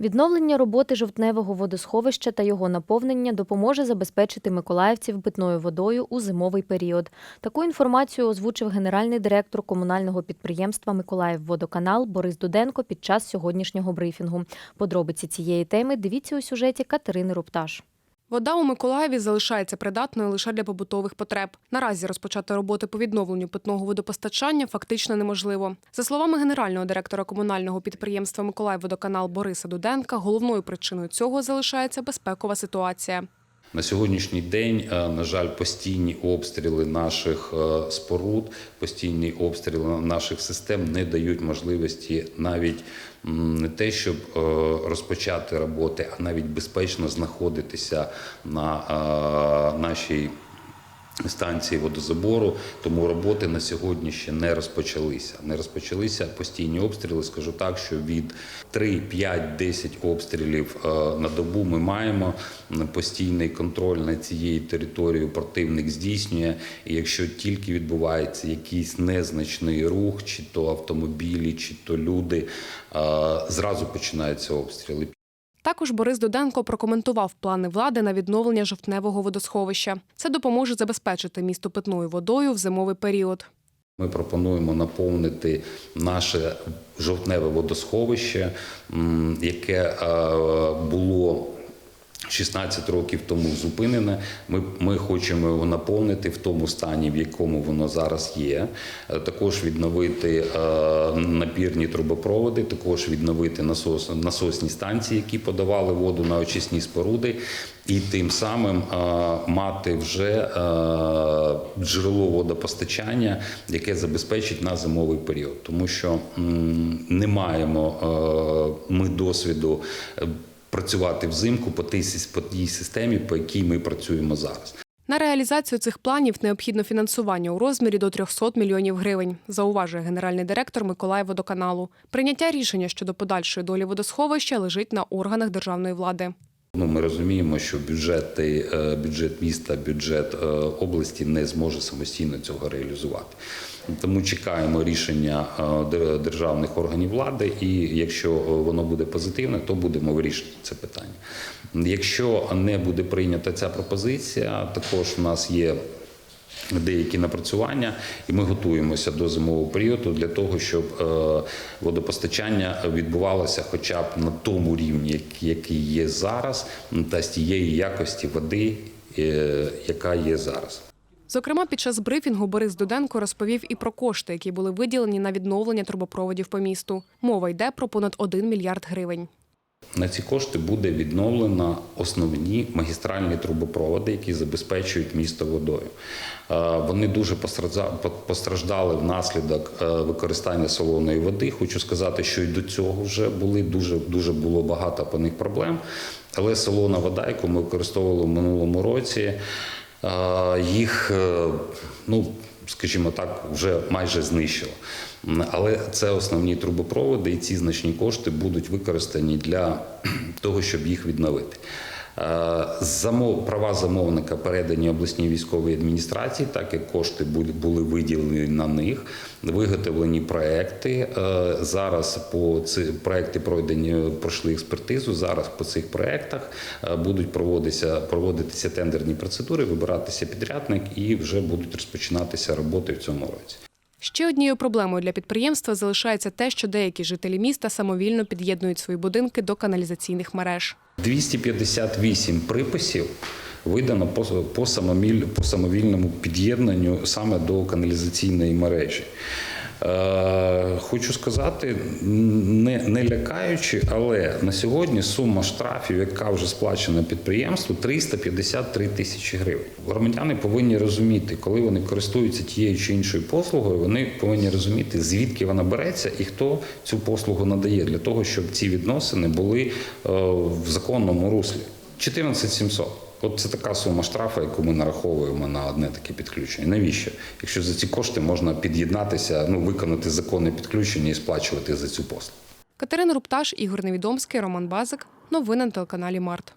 Відновлення роботи жовтневого водосховища та його наповнення допоможе забезпечити миколаївців питною водою у зимовий період. Таку інформацію озвучив генеральний директор комунального підприємства Миколаївводоканал Борис Дуденко під час сьогоднішнього брифінгу. Подробиці цієї теми дивіться у сюжеті Катерини Рупташ. Вода у Миколаєві залишається придатною лише для побутових потреб. Наразі розпочати роботи по відновленню питного водопостачання фактично неможливо. За словами генерального директора комунального підприємства Миколаївводоканал Бориса Дуденка, головною причиною цього залишається безпекова ситуація. На сьогоднішній день, е, на жаль, постійні обстріли наших е, споруд, постійні обстріли наших систем не дають можливості навіть не те, щоб е, розпочати роботи, а навіть безпечно знаходитися на нашій станції водозабору, тому роботи на сьогодні ще не розпочалися. Не розпочалися постійні обстріли. Скажу так, що від 3, 5, 10 обстрілів е, на добу ми маємо постійний контроль над цією територією. Противник здійснює. І якщо тільки відбувається якийсь незначний рух, чи то автомобілі, чи то люди, е, зразу починаються обстріли. Також Борис Доденко прокоментував плани влади на відновлення жовтневого водосховища. Це допоможе забезпечити місто питною водою в зимовий період. Ми пропонуємо наповнити наше жовтневе водосховище, яке е, було 16 років тому зупинене. Ми, ми хочемо його наповнити в тому стані, в якому воно зараз є. Е, Також відновити е, напірні трубопроводи, також відновити насос, насосні станції, які подавали воду на очисні споруди, і тим самим е, мати вже джерело водопостачання, яке забезпечить на зимовий період, тому що не маємо ми досвіду. Працювати взимку по тій системі, по якій ми працюємо зараз. На реалізацію цих планів необхідно фінансування у розмірі до 300 мільйонів гривень, зауважує генеральний директор Миколаївводоканалу. Прийняття рішення щодо подальшої долі водосховища лежить на органах державної влади. Ну, ми розуміємо, що бюджети, е, бюджет міста, бюджет е, області не зможе самостійно цього реалізувати. Тому чекаємо рішення е, державних органів влади, і якщо воно буде позитивне, то будемо вирішувати це питання. Якщо не буде прийнята ця пропозиція, також у нас є деякі напрацювання, і ми готуємося до зимового періоду для того, щоб е, водопостачання відбувалося хоча б на тому рівні, який є зараз, та з тієї якості води, е, яка є зараз. Зокрема, під час брифінгу Борис Дуденко розповів і про кошти, які були виділені на відновлення трубопроводів по місту. Мова йде про понад 1 мільярд гривень. На ці кошти буде відновлено основні магістральні трубопроводи, які забезпечують місто водою. Е, Вони дуже постражда- постраждали внаслідок е, використання солоної води. Хочу сказати, що і до цього вже були дуже дуже було багато по них проблем. Але солона вода, яку ми використовували в минулому році, е, їх ну. Скажімо так, вже майже знищила. Але це основні трубопроводи, і ці значні кошти будуть використані для того, щоб їх відновити. Е, Замов, права замовника передані обласній військовій адміністрації, так як кошти були, виділені на них, виготовлені проекти. Е, Зараз по ці проекти пройдені, пройшли експертизу. Зараз по цих проектах е, будуть проводитися, проводитися тендерні процедури, вибиратися підрядник і вже будуть розпочинатися роботи в цьому році. Ще однією проблемою для підприємства залишається те, що деякі жителі міста самовільно під'єднують свої будинки до каналізаційних мереж. 258 приписів видано по, самовільному під'єднанню саме до каналізаційної мережі. Е, хочу сказати, не, не лякаючи, але на сьогодні сума штрафів, яка вже сплачена підприємству, 353 тисячі гривень. Громадяни повинні розуміти, коли вони користуються тією чи іншою послугою, вони повинні розуміти, звідки вона береться і хто цю послугу надає, для того, щоб ці відносини були е, в законному руслі. 14 700. От це така сума штрафу, яку ми нараховуємо на одне таке підключення. Навіщо? Якщо за ці кошти можна під'єднатися, ну виконати законне підключення і сплачувати за цю послугу. Катерина Рупташ, Ігор Невідомський, Роман Базик. Новини на телеканалі Март.